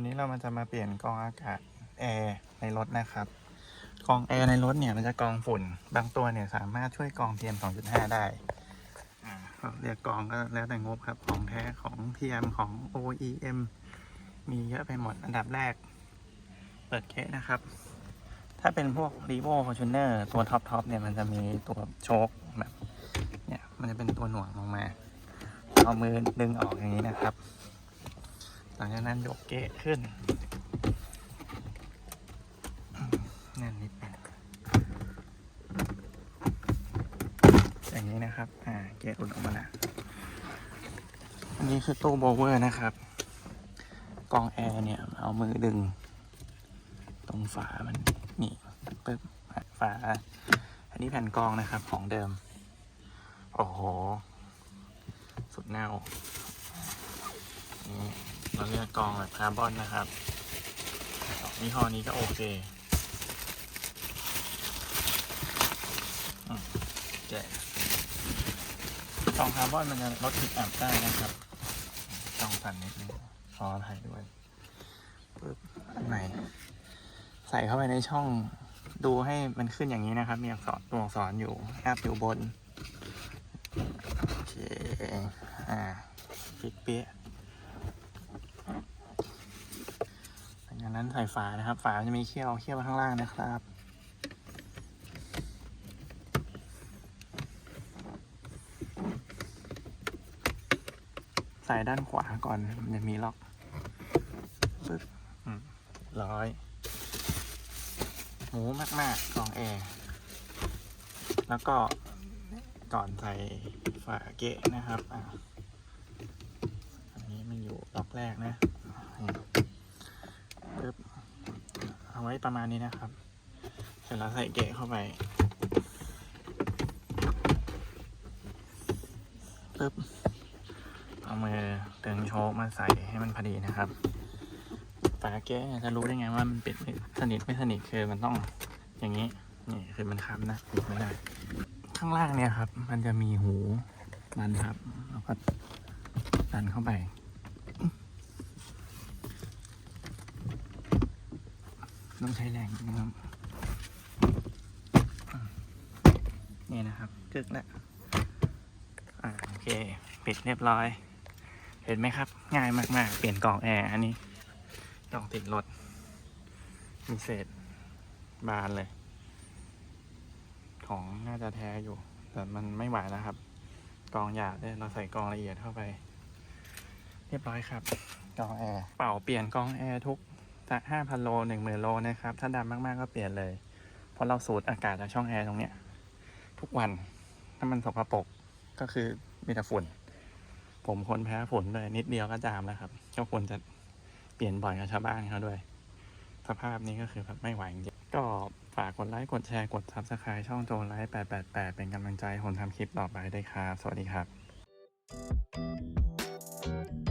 วันนี้เรามันจะมาเปลี่ยนกองอากาศแอร์ในรถนะครับ กองแอร์ในรถเนี่ยมันจะกองฝุ่น บางตัวเนี่ยสามารถช่วยกอง PM 2.5 ได้อ่าเรียกกองก็แล้วแต่งบครับ ของแท้ของ PM ของ OEM มีเยอะไปหมดอันดับแรก เปิดเคสนะครับ ถ้าเป็นพวก r e v o Fortuner ตัวท็อปทอปเนี่ยมันจะมีตัวโชคแบบเนี่ยมันจะเป็นตัวหน่วงลงมา เอามือดึงออกอย่างนี้นะครับ หลังจากนั้นยกเกะขึ้นแน่นนิดนึงอย่างนี้นะครับ อ่า เกะหลุดออกมาแล้วอันนี้คือตู้โบเวอร์นะครับ กองแอร์เนี่ย เอามือดึง ตรงฝามันนี่ปึ๊บฝา อันนี้แผ่นกองนะครับของเดิม โอ้โห สุดแนวนี่ เราเลือกกองแบบคาร์บอนนะครับสองยี่ห้อนี้ก็โอเคอืมแกะกองคาร์บอนมันจะลดกลิ่นอับได้นะครับต้องสั่นนิดนึงขออภัยด้วยปึ๊บอันไหนใส่เข้าไปในช่องดูให้มันขึ้นอย่างนี้นะครับ มีอักษรตัวอักษรอยู่แอปอยู่บน โอเค อ่าปิดเปี้ยหลังจาก นั้นใส่ฝานะครับ ฝาจะมีเขี้ยวเขี้ยวข้างล่างนะครับใส่ด้านขวาก่อนมันจะมีล็อกปึ๊บร้อย หมูมากๆกองแอร์แล้วก็ก่อนใส่ฝาเกะนะครับออันนี้มันอยู่ล็อกแรกนะนี่ปึ๊บ เอาไว้ประมาณนี้นะครับ เสร็จแล้วใส่เกะเข้าไปปึ๊บเอามือดึงโชคมาใส่ให้มันพอดีนะครับฝาเกะจะรู้ได้ไงว่ามันปิดไม่สนิทไม่สนิทคือมันต้องอย่างนี้นี่คือมันค้ำนะปิดไม่ได้ข้างล่างเนี่ยครับ มันจะมีหูมันครับแล้วก็ดันเข้าไป ต้องใช้แรงนะครับนี่นะครับกึกแล้วอ่าโอเค ปิดเรียบร้อย เห็นไหมครับ ง่ายมากๆ เปลี่ยนกล่องแอร์อันนี้กล่องติดรถ มีเศษบานเลย ของน่าจะแท้อยู่ แต่มันไม่ไหวแล้วครับ กองหยาบเนี่ยเราใส่กองละเอียดเข้าไป เรียบร้อยครับ กองแอร์ เป่าเปลี่ยนกองแอร์ทุก ห้าพันโลหนึ่งหมื่นโลนะครับ ถ้าดำมากๆก็เปลี่ยนเลย เพราะเราสูดอากาศจากช่องแอร์ตรงเนี้ย ทุกวันถ้ามันสกปรกก็คือมีแต่ฝุ่น ผมคนแพ้ฝุ่นเลยนิดเดียวก็จามแล้วครับก็ควรจะเปลี่ยนบ่อยกับชาวบ้านเขาด้วย สภาพนี้ก็คือแบบไม่ไหวจริงก็ฝากกดไลค์กดแชร์กด Subscribe ช่องโจไลฟ์888 เป็นกำลังใจให้ผมทำคลิปต่อไปได้วยครับ สวัสดีครับ